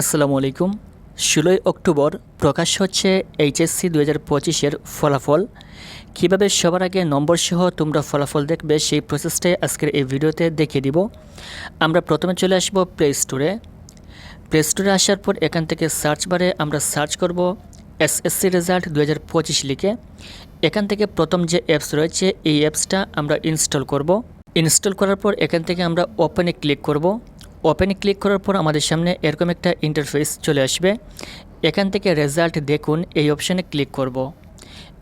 আসসালামু আলাইকুম। ষোলোই অক্টোবর প্রকাশ হচ্ছে এইচএসসি দু হাজার পঁচিশের ফলাফল। কীভাবে সবার আগে নম্বর সহ তোমরা ফলাফল দেখবে সেই প্রসেসটাই আজকের এই ভিডিওতে দেখিয়ে দিব। আমরা প্রথমে চলে আসব প্লে স্টোরে প্লে স্টোরে আসার পর এখান থেকে সার্চ বারে আমরা সার্চ করব এসএসসি রেজাল্ট দু হাজার পঁচিশ লিখে। এখান থেকে প্রথম যে অ্যাপস রয়েছে, এই অ্যাপসটা আমরা ইনস্টল করব। ইনস্টল করার পর এখান থেকে আমরা ওপেনে ক্লিক করব। ওপেনে ক্লিক করার পর আমাদের সামনে এরকম একটা ইন্টারফেস চলে আসবে এখান থেকে রেজাল্ট দেখুন, এই অপশানে ক্লিক করব।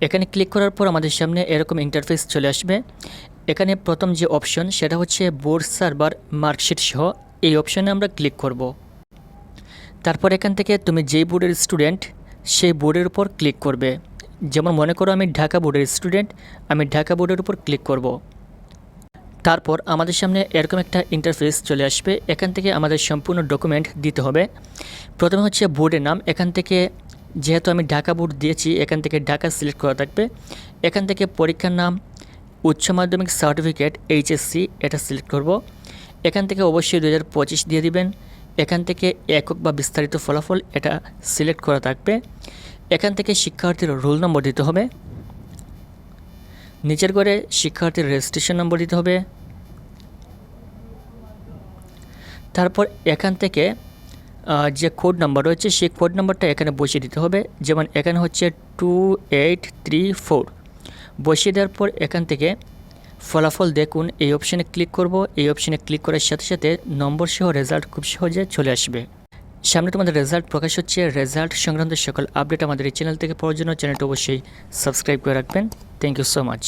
এখানে ক্লিক করার পর আমাদের সামনে এরকম ইন্টারফেস চলে আসবে এখানে প্রথম যে অপশন সেটা হচ্ছে বোর্ড সার্ভার মার্কশিট সহ এই অপশানে আমরা ক্লিক করব। তারপর এখান থেকে তুমি যেই বোর্ডের স্টুডেন্ট সেই বোর্ডের উপর ক্লিক করবে যেমন মনে করো আমি ঢাকা বোর্ডের স্টুডেন্ট আমি ঢাকা বোর্ডের উপর ক্লিক করব। তারপর আমাদের সামনে এরকম একটা ইন্টারফেস চলে আসবে। এখান থেকে আমাদের সম্পূর্ণ ডকুমেন্ট দিতে হবে। প্রথমে হচ্ছে বোর্ডের নাম। এখান থেকে যেহেতু আমি ঢাকা বোর্ড দিয়েছি, এখান থেকে ঢাকা সিলেক্ট করা থাকবে। এখান থেকে পরীক্ষার নাম, উচ্চ মাধ্যমিক সার্টিফিকেট এইচএসসি এটা সিলেক্ট করব। এখান থেকে অবশ্যই দু পঁচিশ দিয়ে দিবেন। এখান থেকে একক বা বিস্তারিত ফলাফল, এটা সিলেক্ট করা থাকবে। এখান থেকে শিক্ষার্থীর রোল নম্বর দিতে হবে। নিচের করে শিক্ষার্থীর রেজিস্ট্রেশন নম্বর দিতে হবে। তারপর এখান থেকে যে কোড নাম্বার রয়েছে, সেই কোড নাম্বারটা এখানে বসিয়ে দিতে হবে। যেমন এখানে হচ্ছে টু এইট থ্রি ফোর বসিয়ে দেওয়ার পর এখান থেকে ফলাফল দেখুন। এই অপশানে ক্লিক করব। এই অপশানে ক্লিক করার সাথে সাথে নম্বর সহ রেজাল্ট খুব সহজে চলে আসবে। সামনে তোমাদের রেজাল্ট প্রকাশ হচ্ছে। রেজাল্ট সংক্রান্ত সকল আপডেট আমাদের এই চ্যানেল থেকে পাওয়ার জন্য। চ্যানেলটি অবশ্যই সাবস্ক্রাইব করে রাখবেন। Thank you so much